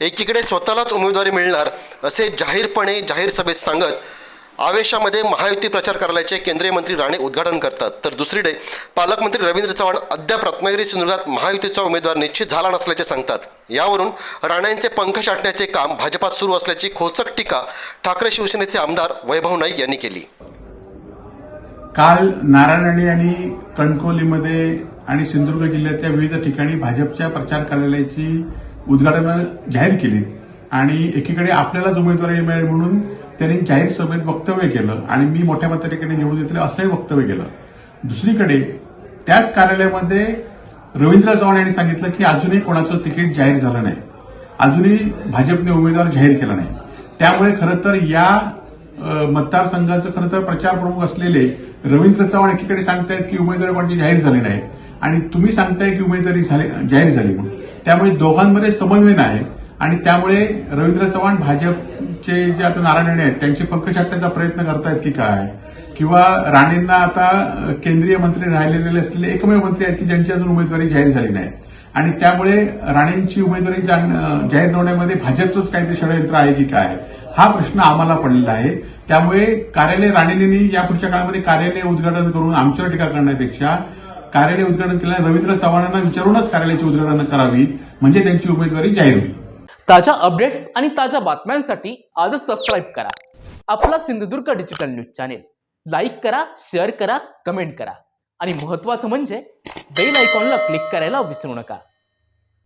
एकीकडे स्वतःलाच उमेदवारी मिळणार असे जाहीरपणे जाहीर सभेत सांगत आवेशामध्ये महायुती प्रचार कार्यालयाचे केंद्रीय मंत्री राणे उद्घाटन करतात. तर दुसरीकडे पालकमंत्री रवींद्र चव्हाण अद्याप रत्नागिरी सिंधुदुर्गात महायुतीचा उमेदवार निश्चित झाला नसल्याचे सांगतात. यावरून राणेंचे पंख छाटण्याचे काम भाजपात सुरू असल्याची खोचक टीका ठाकरे शिवसेनेचे आमदार वैभव नाईक यांनी केली. काल नारायणवाडी आणि कणकवलीमध्ये आणि सिंधुदुर्ग जिल्ह्याच्या विविध ठिकाणी भाजपच्या प्रचार कार्यालयाची उद्घाटनं जाहीर केली. आणि एकीकडे आपल्यालाच उमेदवारी मिळेल म्हणून त्यांनी जाहीर सभेत वक्तव्य केलं आणि मी मोठ्या मताधिकाने निवडून येतील असंही वक्तव्य केलं. दुसरीकडे त्याच कार्यालयामध्ये रवींद्र चव्हाण यांनी सांगितलं की अजूनही कोणाचं तिकीट जाहीर झालं नाही. अजूनही भाजपने उमेदवार जाहीर केला नाही. त्यामुळे खरं तर या मतदारसंघाचं खरं तर प्रचार प्रमुख असलेले रवींद्र चव्हाण एकीकडे सांगतायत की उमेदवार कोणाची जाहीर झाली नाही. आणि तुम्ही सांगताय की उमेदवारी झाली जाहीर झाली म्हणून. त्यामुळे दोघांमध्ये समन्वय नाही. आणि त्यामुळे रवींद्र चव्हाण भाजपचे जे आता नारायण राणे आहेत त्यांचे पंकज छाटण्याचा प्रयत्न करतायत की काय? किंवा राणेंना आता केंद्रीय मंत्री राहिलेले असलेले एकमेव मंत्री आहेत की ज्यांची अजून उमेदवारी जाहीर झाली नाही? आणि त्यामुळे राणेंची उमेदवारी जाहीर होण्यामध्ये भाजपचंच काहीतरी षडयंत्र आहे की काय? हा प्रश्न आम्हाला पडलेला आहे. त्यामुळे कार्यालय राणेंनी यापुढच्या काळामध्ये कार्यालय उद्घाटन करून आमच्यावर टीका करण्यापेक्षा कार्यालय उद्घाटन केलेल्या रवींद्र चव्हाणांना विचारूनच कार्यालयाची उद्घाटन करावी म्हणजे त्यांची उमेदवारी जाहीर होईल. ताज्या अपडेट्स आणि ताज्या बातम्यांसाठी आजच सबस्क्राईब करा. आपला Sindhudurg digital news channel like करा शेअर करा कमेंट करा. आणि महत्त्वाचं म्हणजे बेल आयकॉनला क्लिक करायला विसरू नका.